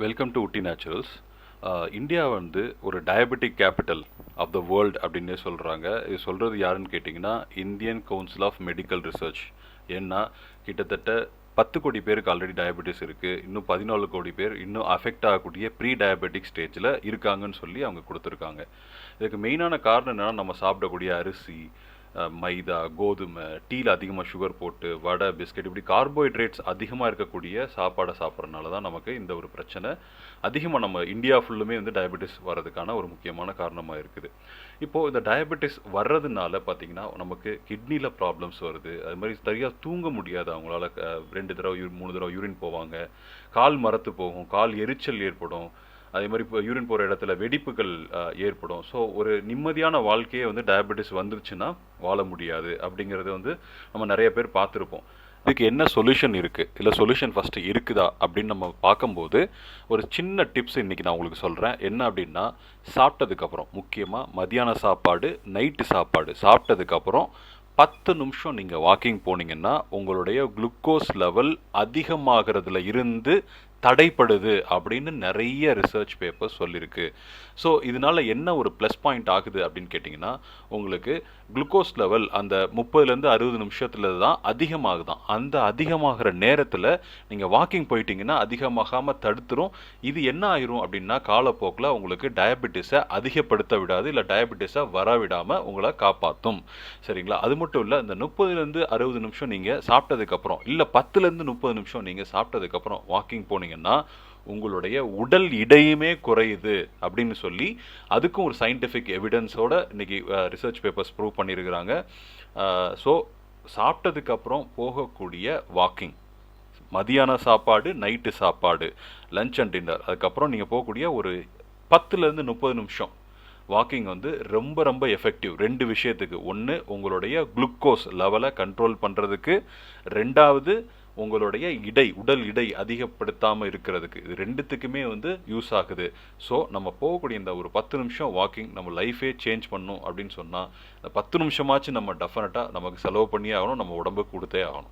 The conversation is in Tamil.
Welcome to Ooty Naturals India வந்து ஒரு diabetic capital of the world அப்படின்னே சொல்கிறாங்க இது சொல்கிறது யாருன்னு கேட்டிங்கன்னா Indian Council of Medical Research ஏன்னா கிட்டத்தட்ட பத்து கோடி பேருக்கு ஆல்ரெடி டயபெட்டிஸ் இருக்குது இன்னும் பதினாலு கோடி பேர் இன்னும் அஃபெக்ட் ஆகக்கூடிய ப்ரீ டயபெட்டிக் ஸ்டேஜில் இருக்காங்கன்னு சொல்லி அவங்க கொடுத்துருக்காங்க. இதுக்கு மெயினான காரணம் என்னென்னா நம்ம சாப்பிடக்கூடிய அரிசி மைதா கோதுமை டீயில் அதிகமாக சுகர் போட்டு வடை பிஸ்கட் இப்படி கார்போஹைட்ரேட்ஸ் அதிகமாக இருக்கக்கூடிய சாப்பாடை சாப்பிட்றதுனால தான் நமக்கு இந்த ஒரு பிரச்சனை. அதிகமாக நம்ம இந்தியா ஃபுல்லுமே வந்து டயபெட்டிஸ் வர்றதுக்கான ஒரு முக்கியமான காரணமாக இருக்குது. இப்போது இந்த டயபெட்டிஸ் வர்றதுனால பார்த்தீங்கன்னா நமக்கு கிட்னியில் ப்ராப்ளம்ஸ் வருது. அது மாதிரி சரியாக தூங்க முடியாது. அவங்களால ரெண்டு தடவை யூ- மூணு தடவை யூரின் போவாங்க. கால் மரத்து போகும். கால் எரிச்சல் ஏற்படும். அதே மாதிரி இப்போ யூரின் போகிற இடத்துல வெடிப்புகள் ஏற்படும். ஸோ ஒரு நிம்மதியான வாழ்க்கையே வந்து டயபெட்டிஸ் வந்துருச்சுன்னா வாழ முடியாது அப்படிங்கிறது வந்து நம்ம நிறைய பேர் பார்த்துருப்போம். இதுக்கு என்ன சொல்யூஷன் இருக்குது இல்லை சொல்யூஷன் ஃபஸ்ட்டு இருக்குதா? அப்படின்னு நம்ம பார்க்கும்போது ஒரு சின்ன டிப்ஸ் இன்றைக்கி நான் உங்களுக்கு சொல்கிறேன் என்ன அப்படின்னா சாப்பிட்டதுக்கப்புறம் முக்கியமாக மதியான சாப்பாடு நைட்டு சாப்பாடு சாப்பிட்டதுக்கப்புறம் பத்து நிமிஷம் நீங்கள் வாக்கிங் போனீங்கன்னா உங்களுடைய குளுக்கோஸ் லெவல் அதிகமாகிறதுல இருந்து தடைப்படுது அப்படின்னு நிறைய ரிசர்ச் பேப்பர் சொல்லியிருக்கு ஸோ இதனால என்ன ஒரு ப்ளஸ் பாயிண்ட் ஆகுது அப்படின்னு கேட்டிங்கன்னா உங்களுக்கு குளுக்கோஸ் லெவல் அந்த முப்பதுலேருந்து அறுபது நிமிஷத்தில் தான் அதிகமாகுதான். அந்த அதிகமாகிற நேரத்தில் நீங்கள் வாக்கிங் போயிட்டீங்கன்னா அதிகமாகாமல் தடுத்துரும். இது என்ன ஆயிரும் அப்படின்னா காலப்போக்கில் உங்களுக்கு டயபெட்டிஸை அதிகப்படுத்த விடாது இல்லை டயபெட்டிஸை வர விடாமல் உங்களை காப்பாற்றும் சரிங்களா? அது மட்டும் இல்லை இந்த முப்பதுலேருந்து அறுபது நிமிஷம் நீங்கள் சாப்பிட்டதுக்கப்புறம் இல்லை பத்துலேருந்து முப்பது நிமிஷம் நீங்கள் சாப்பிட்டதுக்கப்புறம் வாக்கிங் பார்த்தீங்கன்னா உங்களுடைய உடல் இடையுமே குறையுது அப்படின்னு சொல்லி அதுக்கும் ஒரு சயின்டிஃபிக் எவிடன்ஸோட இன்னைக்கு ரிசர்ச் பேப்பர்ஸ் ப்ரூவ் பண்ணியிருக்கிறாங்க ஸோ சாப்பிட்டதுக்கப்புறம் போகக்கூடிய வாக்கிங் மதியான சாப்பாடு நைட்டு சாப்பாடு லஞ்ச் அண்ட் டின்னர் அதுக்கப்புறம் நீங்கள் போகக்கூடிய ஒரு பத்துலேருந்து முப்பது நிமிஷம். வாக்கிங் வந்து ரொம்ப ரொம்ப எஃபெக்டிவ் ரெண்டு விஷயத்துக்கு. ஒன்று உங்களுடைய குளுக்கோஸ் லெவலை கண்ட்ரோல் பண்ணுறதுக்கு ரெண்டாவது உங்களுடைய இடை உடல் இடை அதிகப்படுத்தாமல் இருக்கிறதுக்கு இது ரெண்டுத்துக்குமே வந்து யூஸ் ஆகுது. ஸோ நம்ம போகக்கூடிய இந்த ஒரு பத்து நிமிஷம் வாக்கிங் நம்ம லைஃபே சேஞ்ச் பண்ணும் அப்படின்னு சொன்னால் இந்த பத்து நிமிஷமாச்சும் நம்ம டெஃபினட்டாக நமக்கு செலவு பண்ணியே ஆகணும் நம்ம உடம்புக்கு கொடுத்தே ஆகணும்.